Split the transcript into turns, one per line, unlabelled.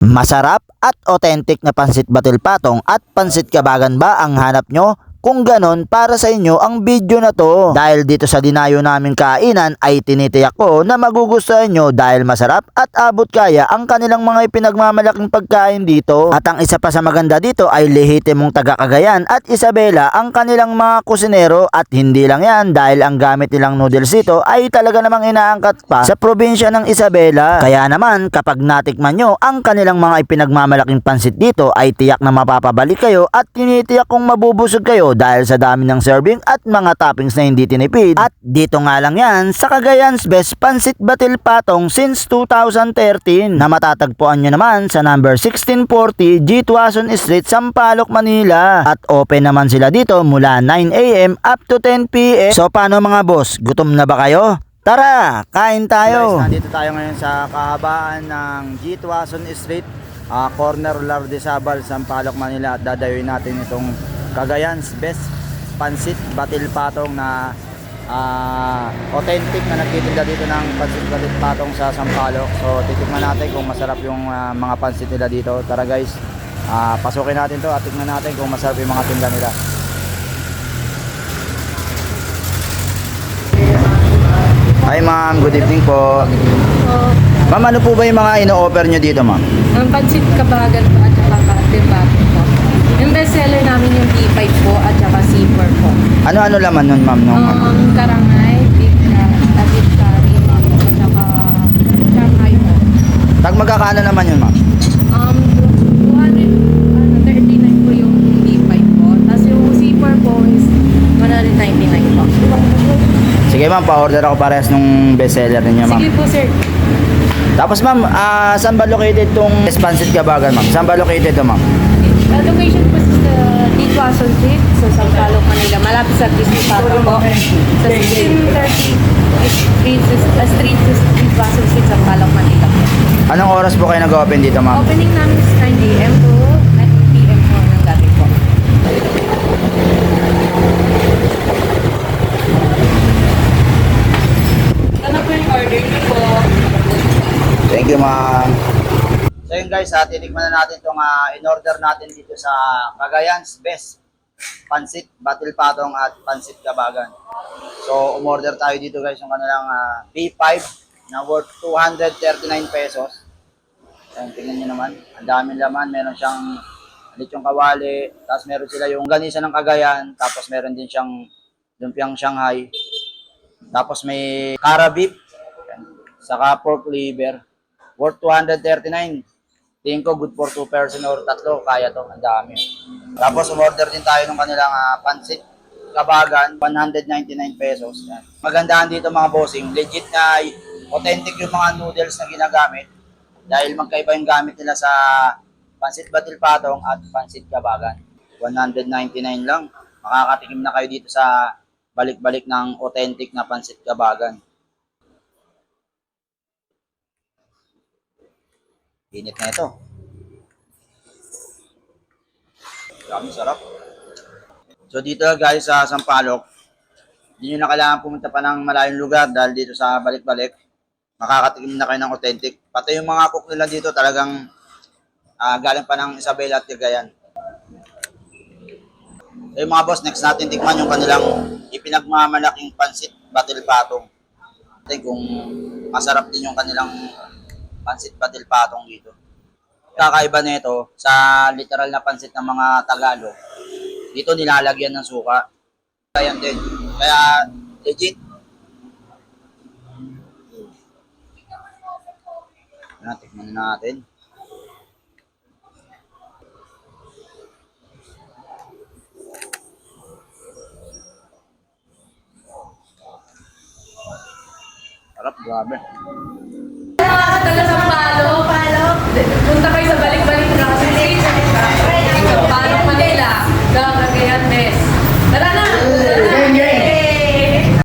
Masarap at authentic na pansit batil patong at pansit kabagan ba ang hanap nyo? Kung ganon, para sa inyo ang video na to. Dahil dito sa dinayo namin kainan ay tinitiyak ko na magugustuhan nyo dahil masarap at abot kaya ang kanilang mga ipinagmamalaking pagkain dito. At ang isa pa sa maganda dito ay lehitimong taga Cagayan at Isabela ang kanilang mga kusinero at hindi lang yan dahil ang gamit nilang noodles dito ay talaga namang inaangkat pa sa probinsya ng Isabela. Kaya naman kapag natikman nyo ang kanilang mga ipinagmamalaking pansit dito ay tiyak na mapapabalik kayo at tinitiyak kong mabubusog kayo dahil sa dami ng serving at mga toppings na hindi tinipid. At dito nga lang yan sa Cagayan's Best Pansit Batil Patong since 2013 na matatagpuan nyo naman sa number 1640 G. Street, Sampaloc, Manila. At open naman sila dito mula 9am up to 10pm. So paano mga boss, gutom na ba kayo? Tara, kain tayo. Guys, nandito tayo ngayon sa kahabaan ng G. Street, ah, corner Lardesabal, Sampaloc, Manila at dadayuin natin itong Cagayan's Best Pansit Batil Patong na ah, authentic na nagtitinda dito ng pansit batil patong sa Sampaloc. So titikman natin kung masarap yung ah, mga pansit nila dito. Tara guys, ah, pasukin natin to at tignan natin kung masarap yung mga tinda nila. Hi ma'am, good evening po. Ma'am, ano po ba yung mga ino-offer nyo dito ma'am?
ang pansit kabagan po at saka katimbate po. Yung bestseller namin yung D5 po at saka C4 po.
Ano-ano laman nun ma'am? Nung,
Um, karangay, big cat, tagit curry, at saka shanghai po.
Tag magkakano naman yun ma'am?
Um, 239 po yung D5 po. Tapos yung C4 po is 199 po.
Sige ma'am, pa-order ako parehas nung bestseller ninyo ma'am.
Sige po sir.
Tapos ma'am, ah, saan ba located tong Pansit Kabagan ma'am? Saan ba located to ma'm?
The location po is the D. Quezon Street sa Sampaloc, Manila. Malapit sa Disney Park po. Sa 1630 Street, uh, Street, D. Quezon Street, Sampaloc, Manila.
Anong oras po kayo nag-open dito ma'am?
Opening namin is 9 a.m. to 9 p.m. po ng gabi po. Ano po yung order niyo po?
Thank you ma'am. So yun guys, ha, titikman na natin itong in-order natin dito sa Cagayan's Best Pansit, Batil Patong at Pansit Kabagan. So umorder tayo dito guys yung kanilang ah, P5 na worth 239 pesos. Ayan, tingnan nyo naman. Ang daming laman. Meron siyang lechong kawali. Tapos meron sila yung ganisa ng Cagayan. Tapos meron din siyang lumpiang Shanghai. Tapos may cara beef. Ayan. Saka pork liver. Worth 239. Tingin ko good for 2 person or tatlo. Kaya to. Ang dami. Tapos umorder din tayo ng kanilang ah, pansit kabagan, 199 pesos. Yan. Dito mga bossing. Legit na authentic yung mga noodles na ginagamit. Dahil magkaiba yung gamit nila sa pansit batil patong at pansit kabagan. 199 lang. Makakatikim na kayo dito sa balik-balik ng authentic na pansit kabagan. Init na ito. Dami sarap. So dito guys sa Sampaloc, hindi nyo na kailangan pumunta pa ng malayong lugar dahil dito sa balik-balik, makakatikim na kayo ng authentic. Pati yung mga cook nila dito talagang ah, galing pa ng Isabela at Cagayan. So yung mga boss, next natin tikman yung kanilang ipinagmamalaking pansit batil patong. Tingnan kung masarap din yung kanilang pansit batil patong dito. Kakaiba nito sa literal na pansit ng mga Tagalog. Dito nilalagyan ng suka. Kaya din. Kaya legit. Na, tikman na natin. Sarap, grabe. করতে কোনটা